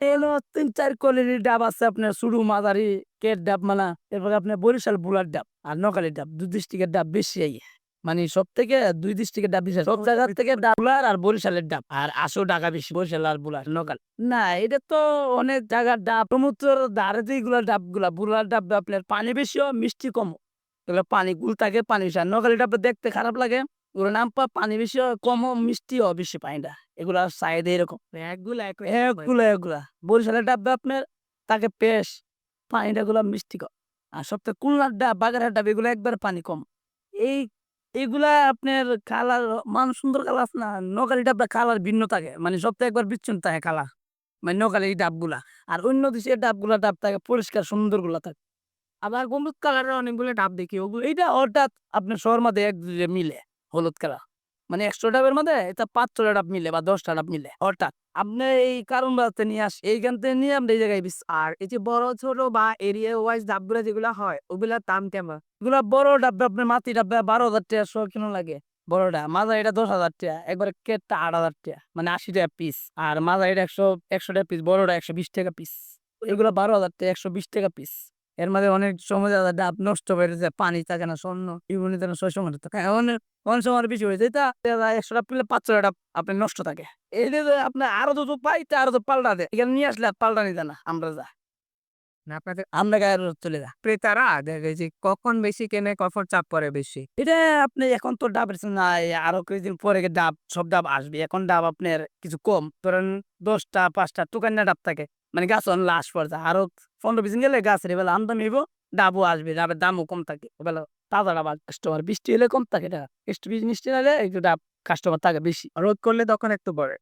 এলো তিন চার কোয়ালিটির ডাব আছে আপনার শুরু, মাঝারি কেট ডাব মানা এরপরে আপনার বরিশাল বুলার ডাব আর নকালি ডাব, দুই ডিস্ট্রিক্টের ডাব বেশি মানে সব থেকে দুই ডিস্ট্রিক্টের ডাব বেশি, সব জায়গা থেকে ডাব বুলার আর বরিশালের ডাব। আর আসো ঢাকা বেশি, বরিশাল আর বুলার, নকাল। না, এটা তো অনেক জায়গার ডাব, সমুদ্রের ধারে যেগুলো ডাবগুলা বুলার ডাব আপনার পানি বেশিও, মিষ্টি কম পানি গুল থাকে, পানি নকালি ডাব দেখতে খারাপ লাগে। ওগুলো নাম পা পানি বেশি হয়, কম মিষ্টিও বেশি পানিটা। এগুলা সাইড এরকম। একগুলো এক এগুলা এগুলা বরিশালের ডাব আপনার তাকে পেশ পানিটা গুলা মিষ্টি কম আর সবথেকে খুলনার ডাব বাগেরহাট ডাব এগুলো একবার পানি কম। এই এগুলা আপনার কালার মান সুন্দর কালার না নকালি ডাবটা কালার ভিন্ন থাকে। মানে সপ্তাহে একবার বিচ্ছুন থাকে কালার। মানে নকালি ডাবগুলা আর অন্য দেশের ডাবগুলা ডাব থাকে পরিষ্কার সুন্দরগুলা থাকে। আবার হলুদ কালারের অনেকগুলো ডাব দেখি। ওগুলো এইটা হঠাৎ আপনার শহর মধ্যে এক মিলে। হলুদ কালার। মানে একশো ডাবের মধ্যে এটা পাঁচশো ডাব মিলে বা দশটা ডাব মিলে হঠাৎ আপনি এই কারণ বাড়তে নিয়ে আস, এইখান থেকে নিয়ে আমরা এই জায়গায় আর এই যে বড়, ছোট বা এরিয়া ওয়াইজ ডাবগুলো যেগুলো হয়, ওগুলার দাম কেমন? এগুলা বড় ডাব্বা আপনার মাটি ডাব্বা বারো হাজার টাকা শো কেন লাগে? বড়টা মাজা এটা দশ হাজার টাকা, একবারে কেটটা আট হাজার টাকা মানে আশি টাকা পিস আর মাজা এটা একশো একশো টাকা পিস বড়টা একশো বিশ টাকা পিস এগুলো বারো হাজার টাকা, একশো বিশ টাকা পিস এর মধ্যে অনেক সময় দাদা ডাব নষ্ট হয়ে যায় পানি থাকে না স্বর্ণ ইউনি থাকে না ছয় সময় থাকে অনেক অনেক সময় বেশি হয়ে যায়। তা একশো টাকা পিলে পাঁচশো টাকা আপনার নষ্ট থাকে। এই যে আপনার আরও তো পাই তা আরও তো পাল্টা দেয়। এখানে নিয়ে আসলে পাল্টা নিতে না আমরা যা। না আপনাদের আমরা গায়ে চলে যা। ক্রেতারা দেখে যে কখন বেশি কেনে কখন চাপ পড়ে বেশি। এটা আপনি এখন তো ডাবের নাই আরও কিছুদিন পরে গিয়ে ডাব সব ডাব আসবে। এখন ডাব আপনার কিছু কম ধরেন দশটা পাঁচটা ডাব থাকে? মানে গাছ লাশ পর্যায়ে আরও পনেরো বিশ গেলে গাছের বেলা আমদানি হইব ডাবও আসবে, ডাবের দামও কম থাকে। বেলা তাজা ডাবা কাস্টমার বৃষ্টি হলে কম থাকে না একটু বৃষ্টি হলে একটু ডাব কাস্টমার থাকে বেশি। রোদ করলে তখন একটু পরে।